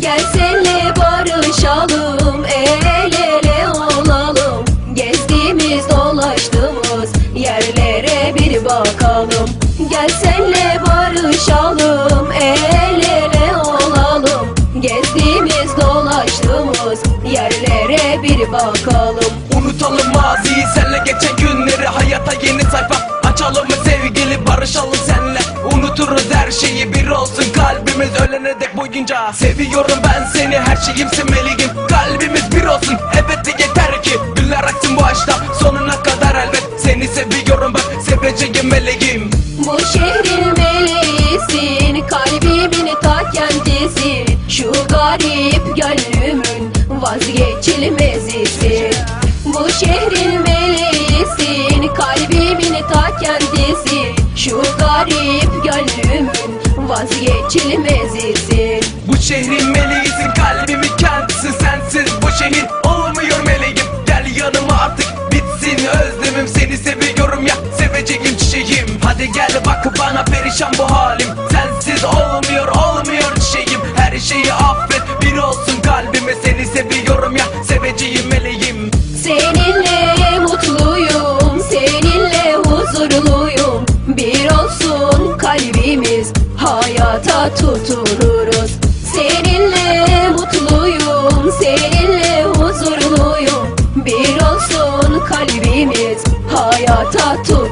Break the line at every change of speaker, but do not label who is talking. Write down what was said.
Gel senle barışalım El olalım. Gezdiğimiz dolaştığımız Yerlere bir bakalım. Gel senle barışalım El olalım. Gezdiğimiz dolaştığımız Yerlere bir bakalım.
Unutalım maziyi senle geçen günleri Hayata yeni sayfa. Açalım sevgili Barışalım senle. Unuturuz her şeyi Bir olsun kalbimiz ölene dek boyunca. Seviyorum ben seni her şeyimsin meleğim Kalbimiz bir olsun evet de yeter ki. Güller aksın bu aşkta sonuna kadar elbet. Seni seviyorum ben seveceğim meleğim.
Bu şehrin meleğisin Kalbimin ta kendisi. Şu garip gönlümün vazgeçilmezisin Bu şehrin meleğisin Kalbimin ta kendisi. Şu garip gönlümün vazgeçilmezisin
Bu şehrin meleğisin kalbimin kendisi sensiz bu şehir olmuyor meleğim. Gel yanıma artık bitsin özlemim. Seni seviyorum ya seveceğim çiçeğim. Hadi gel bak bana perişan bu halim. Sensiz olmuyor
hayata tutunuruz. Seninle mutluyum, seninle huzurluyum. Bir olsun kalbimiz, hayata tutunuruz